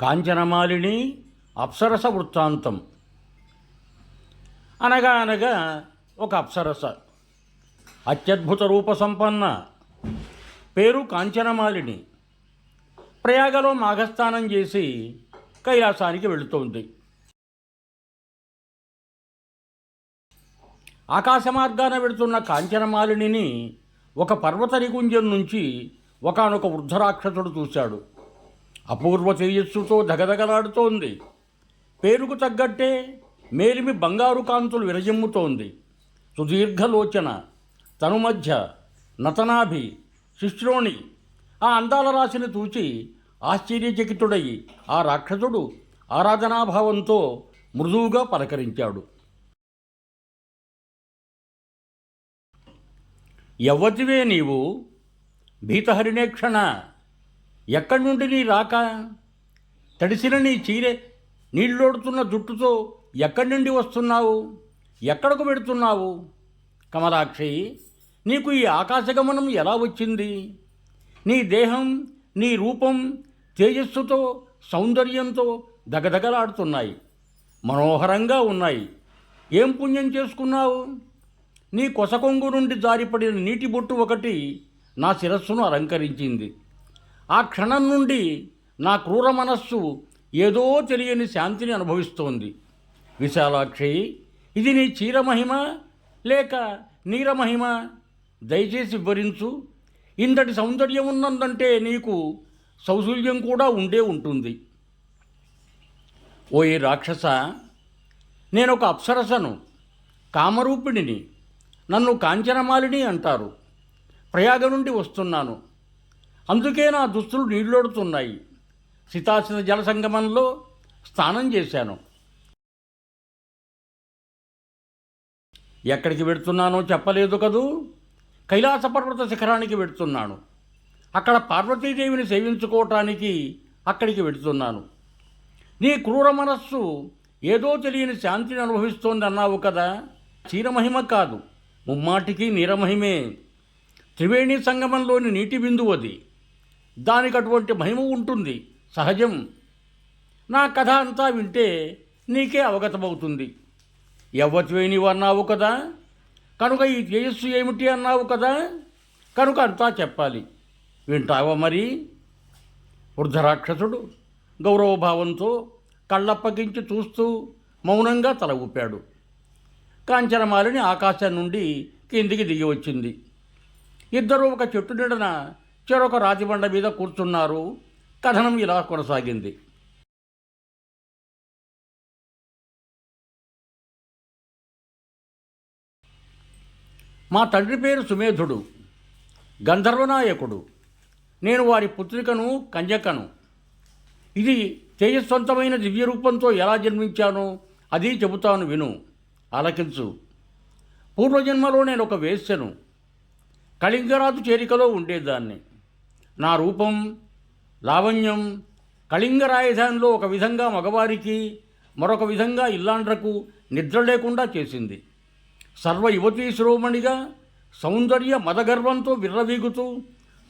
కాంచనమాలిని అప్సరస వృత్తాంతం. అనగా అనగా ఒక అప్సరస. అత్యద్భుత రూప సంపన్న. పేరు కాంచనమాలిని. ప్రయాగలో మాఘస్థానం చేసి కైలాసానికి వెళుతోంది. ఆకాశ మార్గాన వెళుతున్న కాంచనమాలిని ఒక పర్వత నిగుంజం నుంచి ఒకనొక వృద్ధరాక్షసుడు చూశాడు. అపూర్వ తేజస్సుతో దగదగలాడుతోంది పేరుకు తగ్గట్టే మేలిమి బంగారు కాంతులు విరజిమ్ముతోంది. సుదీర్ఘలోచన తను మధ్య నతనాభి శిశ్రోణి ఆ అందాల రాశిని చూచి ఆశ్చర్యచకితుడై ఆ రాక్షసుడు ఆరాధనాభావంతో మృదువుగా పలకరించాడు. యవ్వతివే నీవు భీతహరిణేక్షణ ఎక్కడి నుండి నీ రాక? తడిసిన నీ చీరే నీళ్ళోడుతున్న జుట్టుతో ఎక్కడి నుండి వస్తున్నావు? ఎక్కడకు పెడుతున్నావు కమలాక్షి నీకు ఈ ఆకాశగమనం ఎలా వచ్చింది? నీ దేహం నీ రూపం తేజస్సుతో సౌందర్యంతో దగదగలాడుతున్నాయి మనోహరంగా ఉన్నాయి. ఏం పుణ్యం చేసుకున్నావు? నీ కొసకొంగు నుండి జారిపడిన నీటి బొట్టు ఒకటి నా శిరస్సును అలంకరించింది. ఆ క్షణం నుండి నా క్రూర మనస్సు ఏదో తెలియని శాంతిని అనుభవిస్తోంది. విశాలాక్షి ఇది నీ చీరమహిమ లేక నీరమహిమ దయచేసి వివరించు. ఇంతటి సౌందర్యం ఉన్నదంటే నీకు సౌశల్యం కూడా ఉండే ఉంటుంది. ఓ ఈ రాక్షస నేను ఒక అప్సరసను కామరూపిణిని నన్ను కాంచనమాలిని అంటారు. ప్రయాగ నుండి వస్తున్నాను. అందుకే నా దుస్తులు నీళ్ళోడుతున్నాయి. శితాశిత జల సంగమంలో స్నానం చేశాను. ఎక్కడికి వెడుతున్నానో చెప్పలేదు కదూ? కైలాస పర్వత శిఖరానికి వెడుతున్నాను. అక్కడ పార్వతీదేవిని సేవించుకోవటానికి అక్కడికి వెడుతున్నాను. నీ క్రూర మనస్సు ఏదో తెలియని శాంతిని అనుభవిస్తోంది అన్నావు కదా? చీరమహిమ కాదు. ముమ్మాటికి నీరమహిమే. త్రివేణి సంగమంలోని నీటి బిందువు అది. దానికి అటువంటి మహిమ ఉంటుంది. సహజం. నా కథ అంతా వింటే నీకే అవగతమవుతుంది. యవ్వత్వేణి అన్నావు కదా? కనుక ఈ తేజస్సు ఏమిటి అన్నావు కదా? కనుక అంతా చెప్పాలి. వింటావా మరి? వృద్ధరాక్షసుడు గౌరవభావంతో కళ్ళప్పగించి చూస్తూ మౌనంగా తల ఊపాడు. కాంచనమాలిని ఆకాశం నుండి కిందికి దిగి వచ్చింది. ఇద్దరూ ఒక చెట్టు నిండన చెరొక రాతిబండ మీద కూర్చున్నారు. కథనం ఇలా కొనసాగింది. మా తండ్రి పేరు సుమేధుడు. గంధర్వనాయకుడు నేను వారి పుత్రికను కంజకను ఇది తేజస్వంతమైన దివ్యరూపంతో ఎలా జన్మించానో అది చెబుతాను విను. ఆలకించు. పూర్వజన్మలో నేను ఒక వేశ్యను. కళింగరాజు చేరికలో ఉండేదాన్ని. నా రూపం లావణ్యం కళింగ రాజధానిలో ఒక విధంగా మగవారికి మరొక విధంగా ఇల్లాండ్రకు నిద్ర లేకుండా చేసింది. సర్వ యువతీ శిరోమణిగా సౌందర్య మదగర్వంతో విర్రవీగుతూ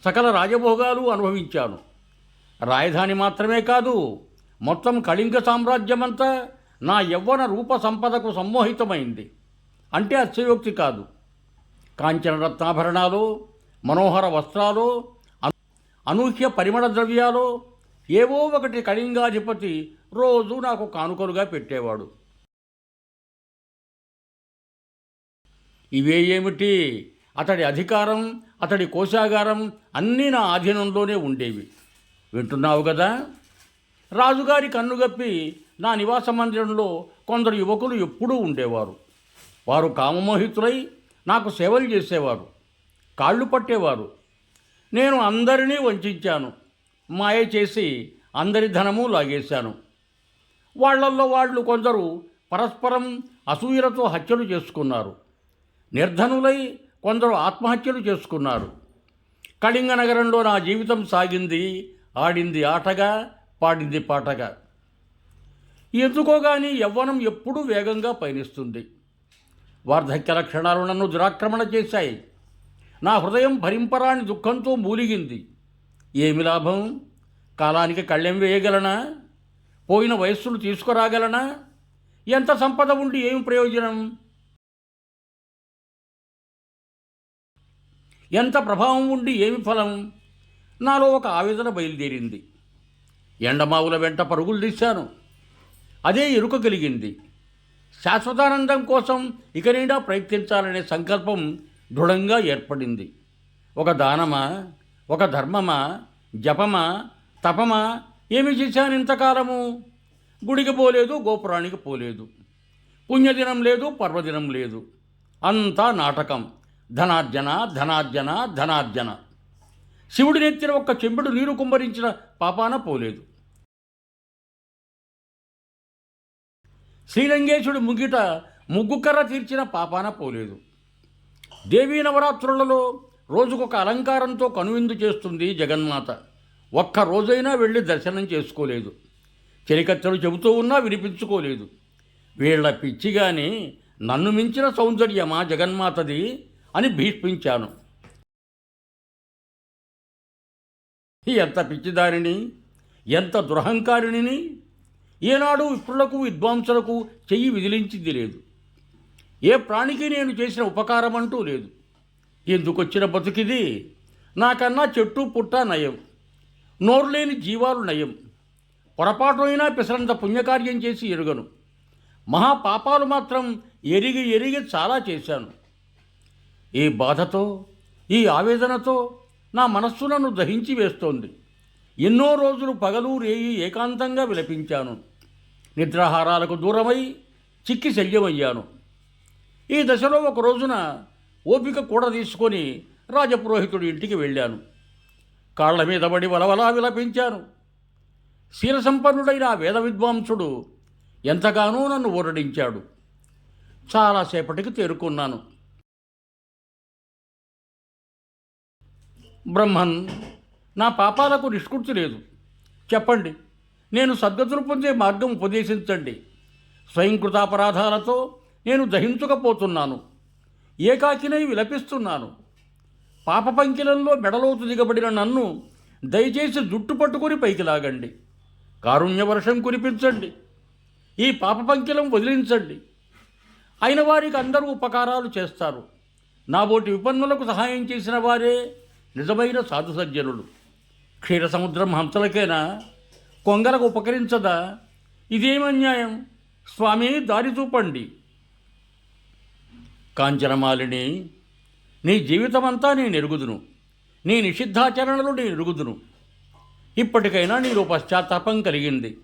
సకల రాజభోగాలు అనుభవించాను. రాజధాని మాత్రమే కాదు మొత్తం కళింగ సామ్రాజ్యమంతా నా యవ్వన రూప సంపదకు సమ్మోహితమైంది. అంటే అత్యయోక్తి కాదు. కాంచన రత్నాభరణాలు మనోహర వస్త్రాలు అనూహ్య పరిమళ ద్రవ్యాలు ఏవో ఒకటి కళింగాధిపతి రోజు నాకు కానుకలుగా పెట్టేవాడు. ఇవే ఏమిటి? అతడి అధికారం అతడి కోశాగారం అన్నీ నా ఆధీనంలోనే ఉండేవి. వింటున్నావు కదా? రాజుగారి కన్నుగప్పి నా నివాస మందిరంలో కొందరు యువకులు ఎప్పుడూ ఉండేవారు. వారు కామమోహితులై నాకు సేవలు చేసేవారు. కాళ్ళు పట్టేవారు. నేను అందరినీ వంచాను. మాయ చేసి అందరి ధనము లాగేశాను. వాళ్ళల్లో వాళ్ళు కొందరు పరస్పరం అసూయలతో హత్యలు చేసుకున్నారు. నిర్ధనులై కొందరు ఆత్మహత్యలు చేసుకున్నారు. కళింగ నగరంలో నా జీవితం సాగింది ఆడింది ఆటగా పాడింది పాటగా. ఎందుకో కానీ యవ్వనం ఎప్పుడూ వేగంగా పయనిస్తుంది. వార్ధక్య లక్షణాలు నన్ను దురాక్రమణ చేశాయి. నా హృదయం భరింపరాని దుఃఖంతో మూలిగింది. ఏమి లాభం? కాలానికి కళ్ళెం వేయగలనా? పోయిన వయస్సును తీసుకురాగలనా? ఎంత సంపద ఉండి ఏమి ప్రయోజనం? ఎంత ప్రభావం ఉండి ఏమి ఫలం? నాలో ఒక ఆవేదన బయలుదేరింది. ఎండమావుల వెంట పరుగులు తీశాను. అదే ఎరుక కలిగింది శాశ్వతానందం కోసం ఇక నిండా ప్రయత్నించాలనే సంకల్పం దృఢంగా ఏర్పడింది. ఒక దానమా? ఒక ధర్మమా? జపమా? తపమా? ఏమి చేశాను ఇంతకాలము? గుడికి పోలేదు గోపురానికి పోలేదు. పుణ్యదినం లేదు పర్వదినం లేదు. అంతా నాటకం. ధనార్జన ధనార్జన ధనార్జన. శివుడి నెత్తిన ఒక్క చెంబుడు నీరు కుమ్మరించిన పాపాన పోలేదు. శ్రీరంగేశుడు ముగిట ముగ్గుకర్ర తీర్చిన పాపాన పోలేదు. దేవీ నవరాత్రులలో రోజుకొక అలంకారంతో కనువిందు చేస్తుంది జగన్మాత ఒక్క రోజైనా వెళ్ళి దర్శనం చేసుకోలేదు. చెలికత్తెలు చెబుతూ ఉన్నా వినిపించుకోలేదు. వీళ్ళ పిచ్చిగాని నన్ను మించిన సౌందర్యమా జగన్మాతది అని భీష్మించాను ఎంత పిచ్చిదారిని ఎంత దురహంకారిణిని? ఏనాడు విప్రులకు విద్వాంసులకు చెయ్యి విదిలించింది లేదు. ఏ ప్రాణికి నేను చేసిన ఉపకారం అంటూ లేదు. ఎందుకొచ్చిన బతుకిది? నాకన్నా చెట్టు పుట్ట నయం. నోరులేని జీవాలు నయం. పొరపాటు అయినా పిసరంత పుణ్యకార్యం చేసి ఎరుగను. మహాపాపాలు మాత్రం ఎరిగి ఎరిగి చాలా చేశాను. ఈ బాధతో ఈ ఆవేదనతో నా మనస్సు నన్ను దహించి వేస్తోంది. ఎన్నో రోజులు పగలు రేయి ఏకాంతంగా విలపించాను. నిద్రాహారాలకు దూరమై చిక్కి శల్యమయ్యాను. ఈ దశలో ఒక రోజున ఓపిక కూడా తీసుకొని రాజపురోహితుడి ఇంటికి వెళ్ళాను. కాళ్ళ మీద పడి వలవలా విలపించాను. శీలసంపన్నుడైన ఆ వేద విద్వాంసుడు ఎంతగానో నన్ను ఊరడించాడు. చాలాసేపటికి తేరుకున్నాను. బ్రహ్మన్ నా పాపాలకు నిష్కృతి లేదు. చెప్పండి నేను సద్గతులు పొందే మార్గం ఉపదేశించండి. స్వయంకృతాపరాధాలతో నేను దహించకపోతున్నాను. ఏకాకినై విలపిస్తున్నాను. పాప పంకిలంలో మెడలోతు దిగబడిన నన్ను దయచేసి జుట్టు పట్టుకొని పైకి లాగండి. కారుణ్య వర్షం కురిపించండి. ఈ పాప పంకిలం వదిలించండి. అయిన వారికి అందరూ ఉపకారాలు చేస్తారు. నాబోటి విపన్నులకు సహాయం చేసిన వారే నిజమైన సాధుసజ్జనులు క్షీర సముద్రం హంసలకేనా? కొంగలకు ఉపకరించదా? ఇదేమన్యాయం? స్వామి దారి చూపండి. కాంచనమాలిని నీ జీవితమంతా నేను ఎరుగుదును నీ నిషిద్ధాచరణలు నేను ఎరుగుదును ఇప్పటికైనా నీలో పశ్చాత్తాపం కలిగింది.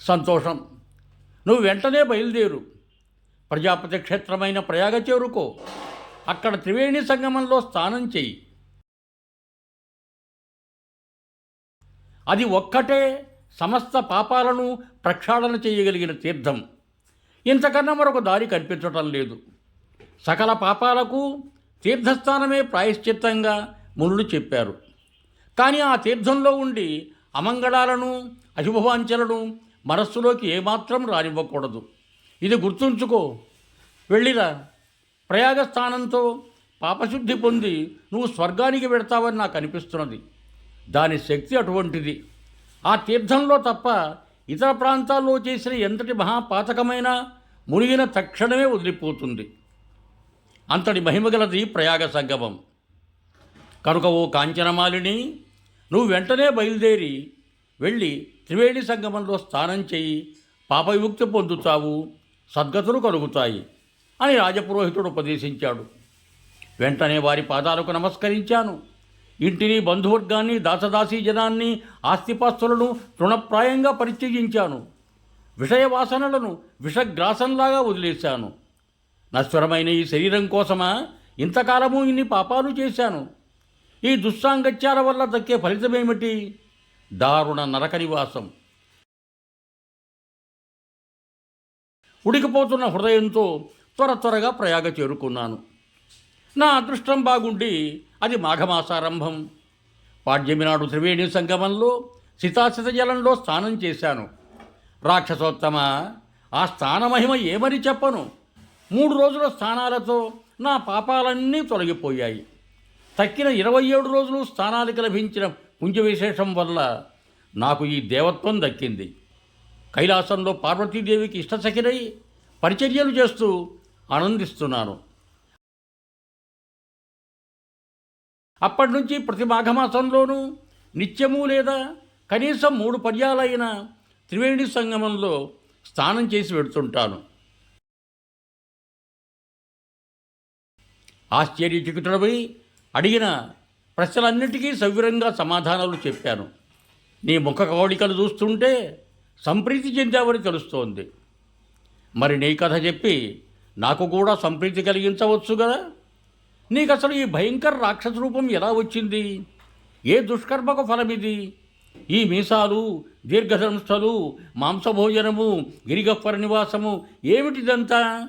సంతోషం. నువ్వు వెంటనే బయలుదేరు. ప్రజాపతి క్షేత్రమైన ప్రయాగ చేరుకో. అక్కడ త్రివేణి సంగమంలో స్నానం చెయ్యి. అది ఒక్కటే సమస్త పాపాలను ప్రక్షాళన చేయగలిగిన తీర్థం. ఇంతకన్నా మరొక దారి కనిపించటం లేదు. సకల పాపాలకు తీర్థస్థానమే ప్రాయశ్చిత్తంగా మునులు చెప్పారు. కానీ ఆ తీర్థంలో ఉండి అమంగళాలను అశుభవాంఛలను మనస్సులోకి ఏమాత్రం రానివ్వకూడదు. ఇది గుర్తుంచుకో. వెళ్ళిరా. ప్రయాగస్థానంతో పాపశుద్ధి పొంది నువ్వు స్వర్గానికి వెడతావని నాకు అనిపిస్తున్నది. దాని శక్తి అటువంటిది. ఆ తీర్థంలో తప్ప ఇతర ప్రాంతాల్లో చేసిన ఎంతటి మహాపాతకమైన మునిగిన తక్షణమే వదిలిపోతుంది. అంతటి మహిమగలది ప్రయాగ సంగమం. కనుక ఓ కాంచనమాలిని నువ్వు వెంటనే బయలుదేరి వెళ్ళి త్రివేణి సంగమంలో స్నానం చేయి పాప విముక్తి పొందుతావు సద్గతులు కలుగుతాయి అని రాజపురోహితుడు ఉపదేశించాడు. వెంటనే వారి పాదాలకు నమస్కరించాను. ఇంటిని బంధువర్గాన్ని దాసదాసీ జనాన్ని ఆస్తిపాస్తులను తృణప్రాయంగా పరిత్యజించాను. విషయవాసనలను విషగ్రాసంలాగా వదిలేశాను. నశ్వరమైన ఈ శరీరం కోసమా? ఇంతకాలము ఇన్ని పాపాలు చేశాను. ఈ దుస్సాంగత్యాల వల్ల దక్కే ఫలితమేమిటి? దారుణ నరక నివాసం ఉడికిపోతున్న హృదయంతో త్వర త్వరగా ప్రయాగ చేరుకున్నాను. నా అదృష్టం బాగుండి అది మాఘమాసారంభం. పాడ్యమి నాడు త్రివేణి సంగమంలో సితాసిత జలంలో స్నానం చేశాను. రాక్షసోత్తమ ఆ స్థాన మహిమ ఏమని చెప్పను? మూడు రోజుల స్థానాలతో నా పాపాలన్నీ తొలగిపోయాయి. తక్కిన ఇరవై ఏడు రోజులు స్థానాలకు లభించిన పుంజ విశేషం వల్ల నాకు ఈ దేవత్వం దక్కింది. కైలాసంలో పార్వతీదేవికి ఇష్టసఖినై పరిచర్యలు చేస్తూ ఆనందిస్తున్నాను. అప్పటి నుంచి ప్రతి మాఘమాసంలోనూ నిత్యము లేదా కనీసం మూడు పర్యాలైన త్రివేణి సంగమంలో స్నానం చేసి పెడుతుంటాను. ఆశ్చర్యచకితుడపై అడిగిన ప్రశ్నలన్నిటికీ సవివరంగా సమాధానాలు చెప్పాను. నీ ముఖ కవళికలు చూస్తుంటే సంప్రీతి చెందావని తెలుస్తోంది. మరి నీ కథ చెప్పి నాకు కూడా సంప్రీతి కలిగించవచ్చు కదా? నీకు అసలు ఈ భయంకర రాక్షస రూపం ఎలా వచ్చింది? ఏ దుష్కర్మకు ఫలమిది? ఈ మీసాలు దీర్ఘసంస్థలు మాంసభోజనము గిరిగప్పర నివాసము ఏమిటిదంతా?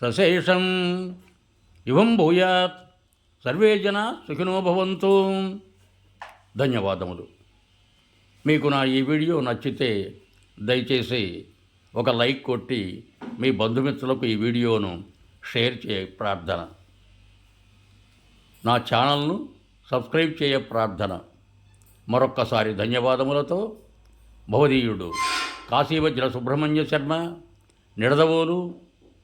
సశేషం. ఇవం భూయాత్. సర్వే జన సుఖినోభవంతు ధన్యవాదములు. మీకు నా ఈ వీడియో నచ్చితే దయచేసి ఒక లైక్ కొట్టి మీ బంధుమిత్రులకు ఈ వీడియోను షేర్ చేయ ప్రార్థన. నా ఛానల్ను సబ్స్క్రైబ్ చేయ ప్రార్థన. మరొక్కసారి ధన్యవాదములతో భవదీయుడు కాశీవజ్ర సుబ్రహ్మణ్య శర్మ నిడదవోలు